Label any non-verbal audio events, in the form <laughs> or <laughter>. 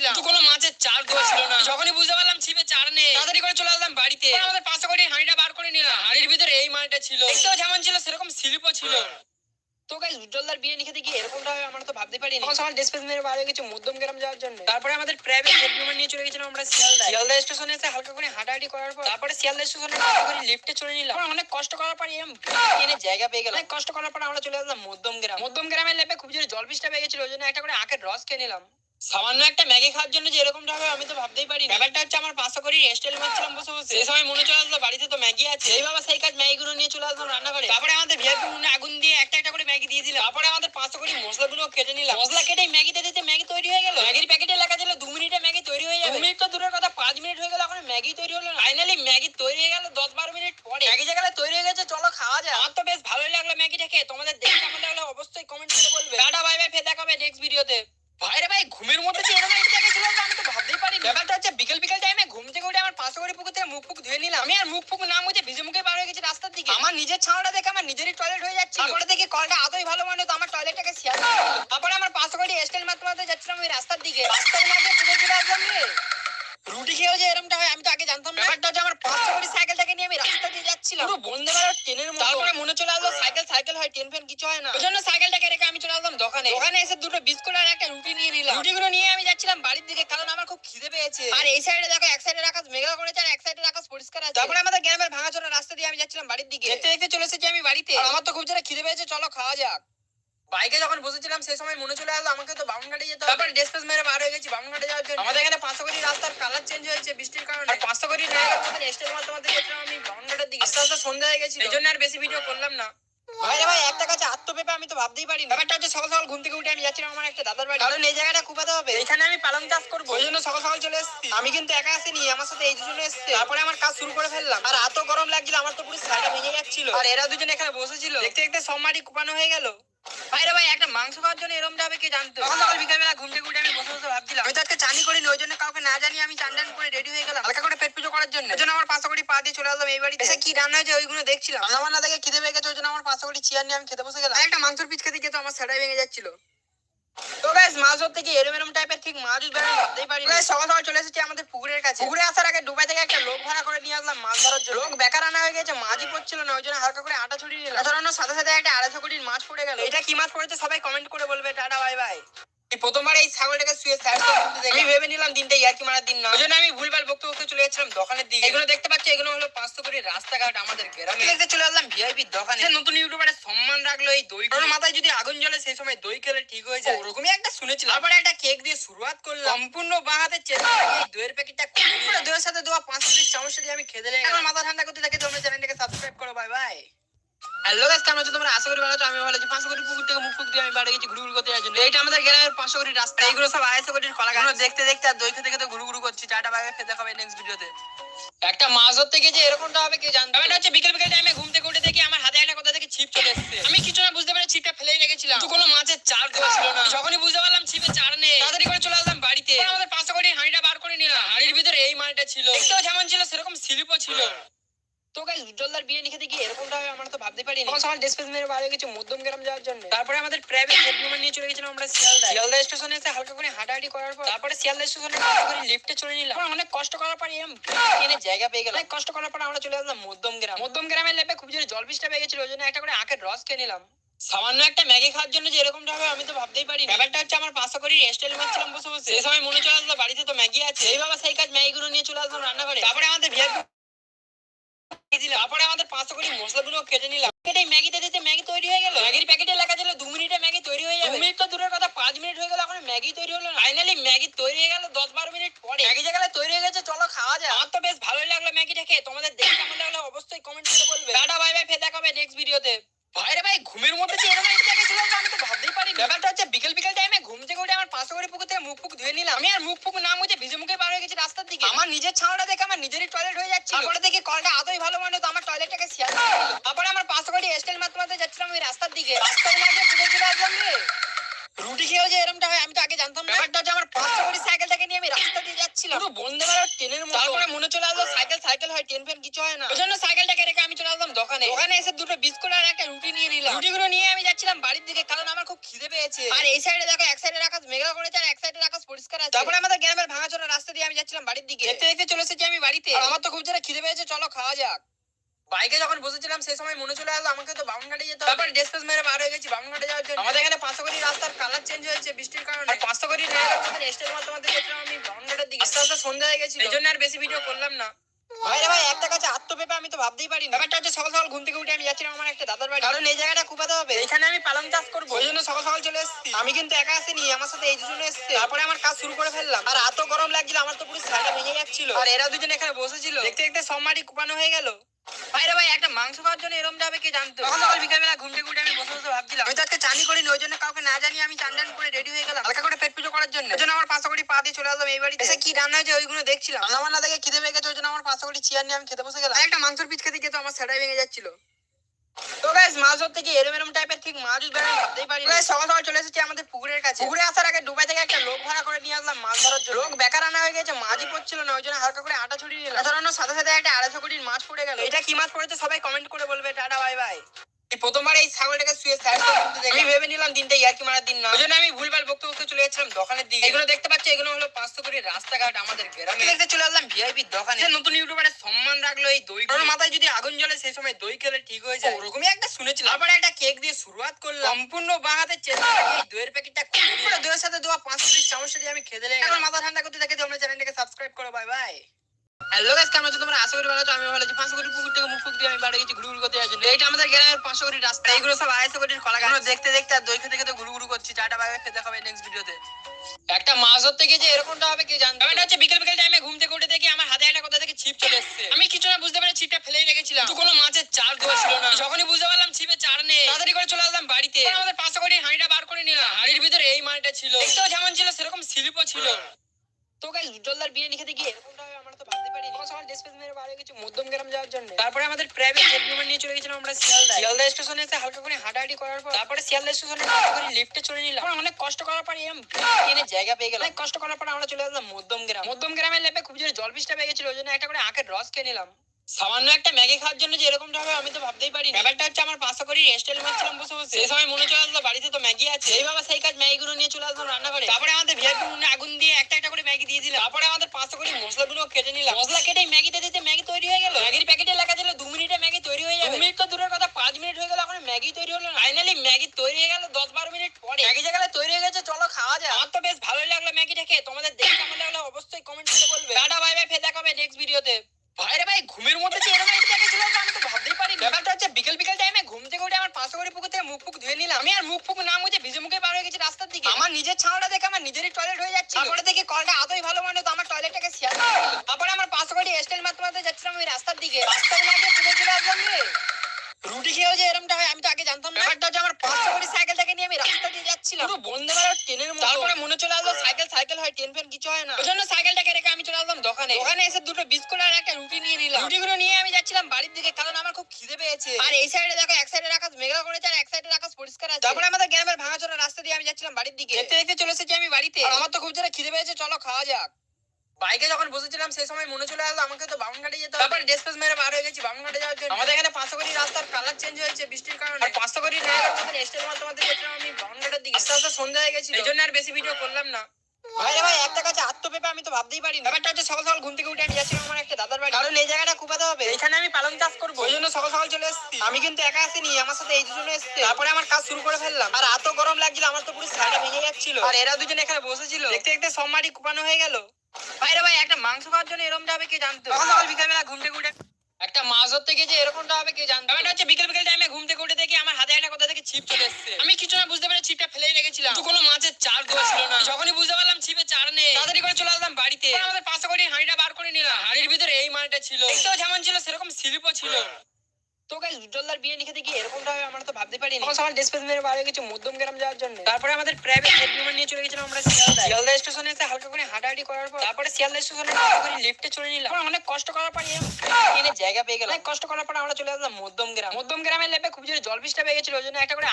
গেছিলাম তো কোনো মাছের চার দেওয়া ছিল না। যখনই বুঝতে পারলাম ছিপে চার নেই। তাড়াতাড়ি করে চলে আসলাম বাড়িতে। আমাদের পাঁচশো কোটি হাঁড়িটা বার করে নিলাম। হাঁড়ির ভিতরে এই মালটা ছিল। দেখতেও যেমন ছিল সেরকম স্লিপও ছিল। তো গাইস উজ্জ্বলদার বিয়ে নিখে দেখি এরকমটা হবে আমরা তো ভাবতে পারিনি। তখন সকাল ডিসপ্লেস মেরে বাইরে গেছি মধ্যম গ্রাম যাওয়ার জন্য। তারপরে আমাদের প্রাইভেট জেট বিমান নিয়ে চলে গেছিলাম আমরা শিয়ালদা শিয়ালদা স্টেশনে এসে হালকা করে হাঁটাহাঁটি করার পর তারপরে শিয়ালদা স্টেশনে করে লিফটে চলে নিলাম। অনেক কষ্ট করার পর এরকম ট্রেনে <laughs> জায়গা পেয়ে গেলাম। অনেক কষ্ট করার পর আমরা চলে আসলাম মধ্যম গ্রাম। মধ্যম গ্রামের লেপে খুব জোরে জল পিসটা পেয়ে গেছিল ওই জন্য একটা করে আখের রস খেয়ে নিলাম। সামান্য একটা ম্যাগি খাওয়ার জন্য যে এরকমটা হবে আমি তো ভাবতেই পারি ব্যাপারটা হচ্ছে আমার পাঁচশো করে স্টাইল মারছিলাম বসে বসে। সেই সময় মনে চলে আসলো বাড়িতে তো ম্যাগি আছে। এই বাবা সেই কাজ ম্যাগি গুলো নিয়ে চলে আসলাম রান্না করে তারপরে আমাদের ভিআইপি উনুনে আগুন দিয়ে একটা একটা করে ম্যাগি দিয়ে দিলাম তারপরে আমাদের পাঁচশো করে মশলাগুলো কেটে নিলাম। মশলা কেটে ম্যাগিতে দিতে ম্যাগি তৈরি হয়ে গেল। ম্যাগির প্যাকেটে লেখা ছিল দু মিনিটে ম্যাগি তৈরি হয়ে যাবে। মিনিট তো দূরের কথা পাঁচ মিনিট হয়ে গেল এখন ম্যাগি তৈরি হলো ফাইনালি ম্যাগি তৈরি হয়ে গেল দশ বারো মিনিট পরে। ম্যাগি যেখানে তৈরি হয়ে গেছে চলো খাওয়া যায় আমার তো বেশ ভালোই লাগল ম্যাগিটা খেয়ে। তোমাদের দেখে কেমন লাগল অবশ্যই কমেন্ট করে বলবে টাটা বাই বাই ফের দেখা হবে নেক্সট ভিডিওতে ভাইরে ভাই ঘুমের মধ্যে যে এরকম একটা জায়গায় ছিল আমি তো ভাবতেই পারি ব্যাপারটা হচ্ছে বিকেল বিকেল টাইমে ঘুম থেকে উঠে আমার পাঁচশো করে পুকুর থেকে মুখ ফুক ধুয়ে নিলাম আমি আর মুখ ফুক না মুছে ভিজে মুখে বার হয়ে গেছি রাস্তার দিকে আমার নিজের ছাওয়াটা দেখে আমার নিজেরই টয়লেট হয়ে যাচ্ছে তারপরে দেখি কলটা এতই ভালো মানে তো আমার টয়লেটটাকে শেয়ার তারপরে আমার পাঁচশো কোটি স্টাইল মারতে মারতে যাচ্ছিলাম ওই রাস্তার দিকে। রাস্তার মাঝে পুরো চলে আসলাম রে রুটি খেয়েও যে এরকমটা হয় আমি তো আগে জানতাম না। ব্যাপারটা হচ্ছে আমার পাঁচশো কোটি সাইকেলটাকে নিয়ে আমি রাস্তা দিয়ে যাচ্ছিলাম। পুরো বন্ধে বেড়ার ট্রেনের মতো। তারপরে মনে চলে আসলো সাইকেল সাইকেল হয় ট্রেন ফ্যান কিছু হয় না। ওই জন্য সাইকেলটাকে রেখে আমি চলে আসলাম দোকানে। দোকানে এসে দুটো বিস্কুট আর একটা রুটি নিয়ে নিলাম। রুটিগুলো নিয়ে আমি যাচ্ছিলাম বাড়ির দিকে কারণ আমার খুব খিদে পেয়েছে। আর এই সাইডে দেখো এক সাইডে আকাশ মেঘলা করেছে আর এক সাইডে আকাশ পরিষ্কার আছে। তারপরে আমাদের গ্রামের ভাঙাচোরা রাস্তা দিয়ে আমি যাচ্ছিলাম বাড়ির দিকে। দেখতে দেখতে চলে এসেছি আমি বাড়িতে। আমার তো খুব জোরে খিদে পেয়েছে চলো খাওয়া যাক। বাইকে যখন বসেছিলাম সেই সময় মনে চলে আসলো আমাকে তো বামুনঘাটে যেতে হবে। তারপর ডেসপেস মেরে বার হয়ে গেছি বামুনঘাটে যাওয়ার জন্য। আমাদের এখানে পাঁচশো কোটি রাস্তার কালার চেঞ্জ হয়েছে বৃষ্টির কারণে। আর পাঁচশো কোটি স্টেজ মারতে মারতে গেছিলাম আমি বামুনঘাটের দিকে। আস্তে আস্তে সন্ধ্যা হয়ে গেছিল। এই জন্য আর বেশি ভিডিও করলাম না। ভাই রে ভাই একটা কাছে আত্মপেপে আমি তো ভাবতেই পারি না ব্যাপারটা হচ্ছে সকাল সকাল ঘুম থেকে উঠে আমি যাচ্ছিলাম আমার একটা দাদার বাড়ি। কারণ এই জায়গাটা কুপাতে হবে। এখানে আমি পালং চাষ করব। ওই জন্য সকাল সকাল চলে এসেছি। আমি কিন্তু একা আসিনি আমার সাথে এই দুজনে এসেছে। তারপরে আমার কাজ শুরু করে ফেললাম। আর এত গরম লাগছিল আমার তো পুরো শাড়ি ভেঙে যাচ্ছিল আর এরা দুজন এখানে বসেছিল। দেখতে দেখতে সব মাটি কুপানো হয়ে গেল। ভাইরে ভাই একটা মাংস খাওয়ার জন্য এরম যাবে কে জানতো? সকাল বিকালবেলা ঘুম থেকে উঠে আমি বসে বসে ভাবছিলাম। আমি তো আজকে চানি করিনি ওই জন্য কাউকে না জানি আমি চান চান করে রেডি হয়ে গেলাম। হালকা করে পেট পুজো করার জন্য। ওই জন্য আমার পাঁচশো কোটি পা দিয়ে চলে আসলাম এই বাড়িতে। কি রান্না হয়েছে ওইগুলো দেখছিলাম। রান্না বান্না দেখে খিদে পেয়ে গেছে ওই জন্য আমার পাঁচশো কোটি চেয়ার নিয়ে আমি খেতে বসে গেলাম। একটা মাংসের পিচ খেতে গিয়ে তো আমার সেটাই ভেঙে যাচ্ছিল। তো গাইস মাছ ধরতে গিয়ে এরম এরম টাইপের ঠিক মাছ আমি ভাবতেই পারি গাইস সকাল সকাল চলে এসেছি আমাদের পুকুরের কাছে। পুকুরে আসার আগে দুবাই থেকে একটা লোক ভাড়া করে নিয়ে আসলাম মাছ ধরার জন্য। লোক বেকার আনা হয়ে গেছে মাছই পড়ছিল না ওই জন্য হালকা করে আটা ছড়িয়ে নিলাম। সাথে সাথে একটা আড়াইশো কোটির মাছ পড়ে গেল। এটা কি মাছ পড়েছে সবাই কমেন্ট করে বলবে টাটা বাই বাই প্রথমবার এই ছাগলটাকে শুয়ে আমি ভেবে নিলাম দিনটা ইয়ার্কি মারার দিন না। ওই জন্য আমি ভুলভাল বকতে বকতে চলে যাচ্ছিলাম দোকানের দিকে। এগুলো দেখতে পাচ্ছি এগুলো হলো পাঁচশো কোটি রাস্তাঘাট আমাদের গ্রামে। দেখতে চলে আসলাম ভিআইপি দোকানে। নতুন ইউটিউবারের সম্মান রাখল এই দই কারণ মাথায় যদি আগুন জ্বলে সেই সময় দই খেলে ঠিক হয়ে যায়। ওরকমই একটা শুনেছিলাম। তারপরে একটা কেক দিয়ে শুরুয়াত করলাম। সম্পূর্ণ বাঁ হাতে চেষ্টা এই দইয়ের প্যাকেটটা দইয়ের সাথে দেওয়া পাঁচ কোটি চামচটা দিয়ে আমি খেতে লেগে মাথা ঠান্ডা করতে থাকে তোমরা চ্যানেলটাকে সাবস্ক্রাইব করো বাই বাই হ্যালো গাইস কেমন আছো তোমরা? আশা করি ভালো আছো আমি ভালো আছি। পাঁচশো কোটি পুকুর থেকে মুখ ফুক দিয়ে আমি বাড়ি গেছি ঘুরু ঘুরু করতে জন্য। এইটা আমাদের গ্রামের পাঁচশো কোটি রাস্তা। এইগুলো সব আড়াইশো কোটির কলা গাছ। দেখতে দেখতে আর দই খেতে খেতে ঘুরু ঘুরু করছি বাই বাই খেতে হবে নেক্সট ভিডিওতে একটা মাছ ধরতে গিয়ে যে এরকমটা হবে কে জানতো? ব্যাপারটা হচ্ছে বিকেল বিকেল টাইমে ঘুম থেকে উঠে দেখি আমার হাতে একটা কোথা থেকে ছিপ চলে এসেছে। আমি কিছু না বুঝতে পারে ছিপটা ফেলেই রেখেছিলাম। তো কোনো মাছের চার দেওয়া ছিল না। যখনই বুঝতে পারলাম ছিপে চার নেই। তাড়াতাড়ি করে চলে আসলাম বাড়িতে। আমাদের পাঁচশো কোটি হাঁড়িটা বার করে নিলাম। হাঁড়ির ভিতরে এই মালটা ছিল। যেমন ছিল সেরকম স্লিপও ছিল। তো গাইস উজ্জ্বলদার বিয়ে নিখে দেখি এরকমটা হবে আমরা তো ভাবতে পারিনি। তখন সকাল ডিসপ্লেস মেরে বাইরে গেছি মধ্যম গ্রাম যাওয়ার জন্য। তারপরে আমাদের প্রাইভেট বিমান নিয়ে চলে গেছিলাম আমরা শিয়ালদা শিয়ালদা স্টেশনে এসে হালকা করে হাঁটাহাঁটি করার পর তারপরে শিয়ালদা স্টেশনে হালকা করে লিফটে চলে নিলাম। অনেক কষ্ট করার পর এরকম ট্রেনে জায়গা পেয়ে গেলাম। অনেক কষ্ট করার পর আমরা চলে আসলাম মধ্যম গ্রাম। মধ্যম গ্রামের লেপে খুব জোরে জল পিসটা পেয়ে গেছিল ওই জন্য একটা করে আখের রস খেয়ে নিলাম। সামান্য একটা ম্যাগি খাওয়ার জন্য যে এরকমটা হবে আমি তো ভাবতেই পারি ব্যাপারটা হচ্ছে আমার পাঁচশো কোটি স্টাইল মারছিলাম বসে বসে। সেই সময় মনে চলে আসলো বাড়িতে তো ম্যাগি আছে। এই বাবা সেই কাজ ম্যাগি গুলো নিয়ে চলে আসলাম রান্না করে তারপরে আমাদের ভিআইপি তারপরে আমাদের পাঁচশো কোটি মশলাগুলো কেটে নিলাম। কেটে ম্যাগিতে দিতে ম্যাগি তৈরি হয়ে গেল? ম্যাগির প্যাকেটে লেখা ছিল দু মিনিটে ম্যাগি তৈরি হয়ে যাবে। মিনিট তো দূরের কথা পাঁচ মিনিট হয়ে গেল এখন ম্যাগি তৈরি হলো ফাইনালি ম্যাগি তৈরি হয়ে গেল দশ বারো মিনিট পরে। ম্যাগি যেখানে তৈরি হয়ে গেছে চলো খাওয়া যায় আমার তো বেশ ভালোই লাগল ম্যাগিটা খেয়ে। তোমাদের দেখে কেমন লাগল অবশ্যই কমেন্ট করে বলবে। টাটা বাই বাই ফের দেখা হবে নেক্সট ভিডিওতে ভাইরে ভাই ঘুমের মধ্যে যে এরকম একটা জায়গায় আমি তো ভাবতেই পারি ব্যাপারটা হচ্ছে বিকেল বিকেল টাইমে ঘুম থেকে উঠে আমার পাঁচশো করে পুকুর থেকে মুখ ফুক ধুয়ে নিলাম। আমি আর মুখ ফুক না মুছে ভিজে মুখে বার হয়ে গেছি রাস্তার দিকে? আমার নিজের ছাউটা দেখে আমার নিজেরই টয়লেট হয়ে যাচ্ছে তারপরে দেখি কলটা এতই ভালো মনে তো আমার টয়লেটটাকে শেয়ার তারপরে আমার পাশে করে এস্টেল মাত্র যাচ্ছিলাম ওই রাস্তার দিকে রাস্তার মাঝে পুরো চলে আসলাম রে রুটি খেয়েও যে এরকমটা হয় আমি তো আগে জানতাম না ব্যাপারটা হচ্ছে আমার পাঁচশো কোটি সাইকেলটাকে নিয়ে আমি রাস্তা দিয়ে যাচ্ছি যাচ্ছিলাম পুরো বন্ধে বেলা ট্রেনের মতো তারপরে মনে চলে আসলো সাইকেল সাইকেল হয় ট্রেন ফেন কিছু হয় না। ওই জন্য সাইকেলটাকে রেখে আমি চলে আসলাম দোকানে। দোকানে এসে দুটো বিস্কুট আর একটা রুটি নিয়ে নিলাম। রুটিগুলো নিয়ে আমি যাচ্ছিলাম বাড়ির দিকে কারণ আমার খুব খিদে পেয়েছে। আর এই সাইডে দেখো এক সাইডে আকাশ মেঘলা করেছে আর এক সাইডে আকাশ পরিষ্কার আছে। তারপরে আমাদের গ্রামের ভাঙাচোরা রাস্তা দিয়ে আমি যাচ্ছিলাম বাড়ির দিকে। দেখতে দেখতে চলে এসেছি আমি বাড়িতে। আর আমার তো খুব জোরে খিদে পেয়েছে চলো খাওয়া যাক। বাইকে যখন বসেছিলাম সেই সময় মনে চলে আসলো আমাকে তো বামুনঘাটে যেতে হবে। তারপর ডেসপেস মেরে বার হয়ে গেছি বামুনঘাটে যাওয়ার জন্য। আমাদের এখানে পাঁচশো কোটি রাস্তার কালার চেঞ্জ হয়েছে বৃষ্টির কারণে। পাঁচশো কোটি স্টেজ মাধ্যমে গেছিলাম আমি বামুনঘাটের দিকে। আস্তে আস্তে সন্ধ্যা হয়ে গেছিল। এই জন্য আর বেশি ভিডিও করলাম না। ভাই রে ভাই একটা কাছে আত্মপেপে আমি তো ভাবতেই পারি না ব্যাপারটা হচ্ছে সকাল সকাল ঘুম থেকে উঠে আমি যাচ্ছিলাম আমার একটা দাদার বাড়ি। কারণ এই জায়গাটা কুপাতে হবে। এখানে আমি পালং চাষ করব। ওই জন্য সকাল সকাল চলে এসেছি। আমি কিন্তু একা আসিনি আমার সাথে এই দুজন এসেছে। তারপরে আমার কাজ শুরু করে ফেললাম। আর এত গরম লাগছিল আমার তো পুরো সারাটা ভেঙে যাচ্ছিল আর এরা দুজন এখানে বসেছিল। দেখতে দেখতে সব মাটি কুপানো হয়ে গেল। ভাই রে ভাই একটা মাংস খাওয়ার জন্য এরম যাবে কি জানতো? সকাল বিকালবেলা ঘুমটে ঘুমটে আমি বসে বসে ভাবছিলাম আমি তো আজকে চানি করিনি ওই জন্য কাউকে না জানি আমি চান চান করে রেডি হয়ে গেলাম। হালকা করে পেট পুজো করার জন্য। ওই জন্য আমার পাঁচশো কোটি পা দিয়ে চলে আসলাম এই বাড়িতে। এসে কি রান্না হয়েছে ওইগুলো দেখছিলাম। রান্না বান্না দেখে খিদে পেয়ে গেছে ওই জন্য আমার পাঁচশো কোটি চেয়ার নিয়ে আমি খেতে বসে গেলাম। একটা মাংসের পিছ খেতে গিয়ে তো আমার সেটাই ভেঙে যাচ্ছিল। তো গাইস মাছ ধরতে গিয়ে এরম এরম টাইপের ঠিক মাছ উঠবে আমি পারি গাইস সকাল সকাল চলে এসেছি আমাদের পুকুরের কাছে। পুকুরে আসার আগে দুবাই থেকে একটা লোক ভাড়া করে নিয়ে আসলাম মাছ ধরার জন্য। লোক বেকার আনা হয়ে গেছে মাছই পড়ছিল না ওই জন্য হালকা করে আটা ছড়িয়ে নিলাম। ধরানোর সাথে সাথে একটা আড়াইশো কোটির মাছ পড়ে গেল। এটা কি মাছ পড়েছে সবাই কমেন্ট করে বলবে টাটা বাই বাই প্রথমবার এই ছাগলটাকে শুয়ে আমি ভেবে নিলাম দিনটা ইয়ার্কি মারার দিন না। ওই জন্য আমি ভুলভাল বকতে বকতে চলে যাচ্ছিলাম দোকানের দিকে। এগুলো দেখতে পাচ্ছি এগুলো হলো পাঁচশো কোটি রাস্তাঘাট আমাদের গ্রামে। দেখতে চলে আসলাম ভিআইপি দোকানে। নতুন ইউটিউবারের সম্মান রাখল এই দই মাথায় যদি আগুন জ্বলে সেই সময় দই খেলে ঠিক হয়ে যায় ওরকমই একটা শুনেছিলাম তারপরে একটা কেক দিয়ে শুরুয়াত করলাম। সম্পূর্ণ বাহাতে চেষ্টা করে। দইয়ের প্যাকেটটা খুলে দইয়ের সাথে দেওয়া পাঁচ মিনিট চামচটা দিয়ে আমি খেতে লেগে এখন মাথা ঠান্ডা করতে থাকে তোমরা চ্যানেলটাকে সাবস্ক্রাইব করো বাই বাই হ্যালো গাইস কেমন আছো তোমরা? আশা করি ভালো আছো আমি ভালো আছি। পাঁচশো কোটি পুকুর থেকে মুখ ফুক দিয়ে আমি বাড়ি গেছি ঘুরু ঘুরু করতে যাচ্ছি। এইটা আমাদের গ্রামের পাঁচশো কোটি রাস্তা। এইগুলো সব আড়াইশো কোটির কলা গাছ। দেখতে দেখতে আর দই খেতে খেতে ঘুরু ঘুরু করছি। চাটা বাই খেতে হবে নেক্সট ভিডিওতে একটা মাছ ধরতে গিয়ে যে এরকমটা হবে কি জানতো এটা হচ্ছে বিকেল বিকেল টাইমে ঘুম থেকে উঠে দেখি আমার হাতে একটা কোথা থেকে ছিপ চলে এসেছে। আমি কিছু না বুঝতে পারি ছিপটা ফেলেই রেখেছিলাম। তো কোনো মাছের চার দেওয়া ছিল না। যখনই বুঝতে পারলাম ছিপে চার নেই। তাড়াতাড়ি করে চলে আসলাম বাড়িতে। আমাদের পাঁচশো কোটি হাঁড়িটা বার করে নিলাম। হাঁড়ির ভিতরে এই মালটা ছিল। দেখতেও যেমন ছিল সেরকম স্লিপও ছিল। তো গাইজ উজ্জ্বলদার বিয়ে নিখে দেখি এরকমটা তো ভাবতে পারি সকাল সকাল ডেসপেস মেরে বার গেছি মধ্যম গ্রাম যাওয়ার জন্য। তারপরে আমাদের প্রাইভেট জেট বিমান নিয়ে চলে গেছিলাম আমরা শিয়ালদা শিয়ালদা স্টেশনে এসে হালকা করে হাঁটাহাঁটি করার পর তারপরে শিয়ালদা স্টেশনে হালকা করে লিফটে চলে নিলাম। অনেক কষ্ট করার পর এরকম এনে জায়গা পেয়ে গেলাম। অনেক কষ্ট করার পর আমরা চলে গেলাম মধ্যম গ্রাম। মধ্যম গ্রামের লেপে খুব জোরে জল বৃষ্টি পেয়ে গেছিল ওই জন্য একটা করে আখের রস খেয়ে নিলাম। সামান্য একটা ম্যাগি খাওয়ার জন্য যে এরকমটা হবে আমি তো ভাবতেই পারি ব্যাপারটা হচ্ছে আমার পাঁচশো কোটি রেস্টেল মারছিলাম বসে বসে। সেই সময় মনে চলে আসলো বাড়িতে তো ম্যাগি আছে। এই বাবা সেই কাজ ম্যাগি গুলো নিয়ে চলে আসলাম রান্না করে তারপরে আমাদের ভিআইপি উনুনে আগুন দিয়ে একটা একটা করে ম্যাগি দিয়ে দিলাম তারপরে আমাদের পাঁচশো কোটি মশলাগুলো কেটে নিলাম। মশলা কেটে ম্যাগিতে দিতে ম্যাগি তৈরি হয়ে গেল। ম্যাগির প্যাকেটে লেখা ছিল দু মিনিটে ম্যাগি তৈরি হয়ে যাবে। মিনিট তো দূরের কথা পাঁচ মিনিট হয়ে গেল এখন ম্যাগি তৈরি হলো ফাইনালি ম্যাগি তৈরি হয়ে গেল দশ বারো মিনিট পরে। ম্যাগি যেখানে তৈরি হয়ে গেছে চলো খাওয়া যায় আমার তো বেশ ভালোই লাগল ম্যাগিটা খেয়ে তোমাদের দেখে কেমন লাগল অবশ্যই কমেন্ট করে বলবে। টাটা বাই বাই ফের দেখা হবে নেক্সট ভিডিওতে ভাইরে ভাই ঘুমের মধ্যে যে এরকম একটা জায়গায় ছিলাম আমি তো ভাবতেই পারি ব্যাপারটা হচ্ছে বিকেল বিকেল টাইমে ঘুম থেকে উঠে আমার পাঁচশো করে পুকুর থেকে মুখ ফুক ধুয়ে নিলাম। আমি আর মুখ ফুক না মুছে ভিজে মুখে পার হয়ে গেছি রাস্তার দিকে। আমার নিজের ছাওয়াটা দেখে আমার নিজেরই টয়লেট হয়ে যাচ্ছে তারপরে দেখি কলটা এতই ভালো মানে তো আমার টয়লেটটাকে শেয়ার তারপরে আমার পাঁচশো কোটি স্টাইল মারতে মারতে যাচ্ছিলাম ওই রাস্তার দিকে। রাস্তার মাঝে ফুটে চলে আসলাম রে রুটি খেয়েও যে এরকমটা হয় আমি তো আগে জানতাম না। আমার পাঁচশো কোটি সাইকেলটাকে নিয়ে আমি রাস্তা যাচ্ছিলাম পুরো বন্ধে ট্রেনের মতো। তারপরে মনে চলে আসলো সাইকেল সাইকেল হয় ট্রেন ফেন কিছু হয় না। ওই জন্য সাইকেলটাকে রেখে আমি চলে আসলাম দোকানে। দোকানে এসে দুটো বিস্কুট আর একটা রুটি নিয়ে নিলাম। রুটিগুলো নিয়ে আমি যাচ্ছিলাম বাড়ির দিকে কারণ আমার খুব খিদে পেয়েছে। আর এই সাইডে দেখো এক সাইডে আকাশ মেঘলা করেছে আর এক সাইডে আকাশ পরিষ্কার আছে। তারপরে আমাদের গ্রামের ভাঙাচোরা রাস্তা দিয়ে আমি যাচ্ছিলাম বাড়ির দিকে। দেখতে দেখতে চলে এসেছি আমি বাড়িতে। আর আমার তো খুব জোরে খিদে পেয়েছে চলো খাওয়া যাক। বাইকে যখন বসেছিলাম সেই সময় মনে চলে আসলো আমাকে তো বামুনঘাটে যেতে হবে। তারপর ডেসপেস মেরে বার হয়ে গেছি বামুনঘাটে যাওয়ার জন্য। আমাদের এখানে পাঁচশো কোটি রাস্তার কালার চেঞ্জ হয়েছে বৃষ্টির কারণে। আর পাঁচশো কোটি স্টেজ মাধ্যমে গেছিলাম আমি বামুনঘাটের দিকে। আস্তে আস্তে সন্ধ্যা হয়ে গেছিল। এই জন্য আর বেশি ভিডিও করলাম না। ভাই ভাই একটা কাছে আমি তো ভাবতেই পারি না ব্যাপারটা হচ্ছে সকাল সকাল ঘুম থেকে উঠে আমি যাচ্ছিলাম আমার একটা দাদার বাড়ি। কারণ এই জায়গাটা কুপাতে হবে। এখানে আমি পালং চাষ করব। ওই জন্য সকাল সকাল চলে এসেছি। আমি কিন্তু একা আসিনি আমার সাথে এই দুজন এসেছে। তারপরে আমার কাজ শুরু করে ফেললাম। আর এত গরম লাগছিল আমার তো পুরো ছায়াটা ভেঙে যাচ্ছিল আর এরা দুজন এখানে বসেছিল। দেখতে দেখতে সব মাটি কুপানো হয়ে গেল। ভাই রে ভাই একটা মাংস খাওয়ার জন্য এরকমটা হবে কে জানতো? সকাল বিকালবেলা ঘুম থেকে একটা মাছ ধরতে গিয়ে যে এরকমটা হবে কে জানতো? ব্যাপারটা হচ্ছে বিকেল বিকেল টাইমে ঘুম থেকে উঠে দেখি আমার হাতে একটা কোথা থেকে ছিপ চলে এসেছে। আমি কিছু না বুঝতে পারে ছিপটা ফেলেই রেখেছিলাম। তো কোনো মাছের চার দোয়া ছিল না। যখনই বুঝতে পারলাম ছিপে চার নেই। তাড়াতাড়ি করে চলে আসলাম বাড়িতে। আমাদের পাঁচশো কোটি হাঁড়িটা বার করে নিলাম। হাঁড়ির ভিতরে এই মালটা ছিল। দেখতেও যেমন ছিল সেরকম স্লিপও ছিল। গাইস বিয়ে লিখে দেখি এরকমটা হবে আমরা তো ভাবতে পারিনি। তখন বাইরে কিছু মধ্যম গ্রাম যাওয়ার জন্য। তারপরে আমাদের প্রাইভেট নিয়ে চলে গেছিলাম আমরা শিয়ালদা স্টেশনে এসে হালকা করে হাঁটাহাঁটি করার পর তারপরে শিয়ালদা স্টেশনে করে লিফটে চলে নিলাম। অনেক কষ্ট করার পর জায়গা পেয়ে গেলাম। অনেক কষ্ট করার পর আমরা চলে আসলাম মধ্যম গ্রাম। মধ্যম গ্রামের লেপে খুব জোরে জল বৃষ্টি পেয়ে গেছিল ওই জন্য একটা করে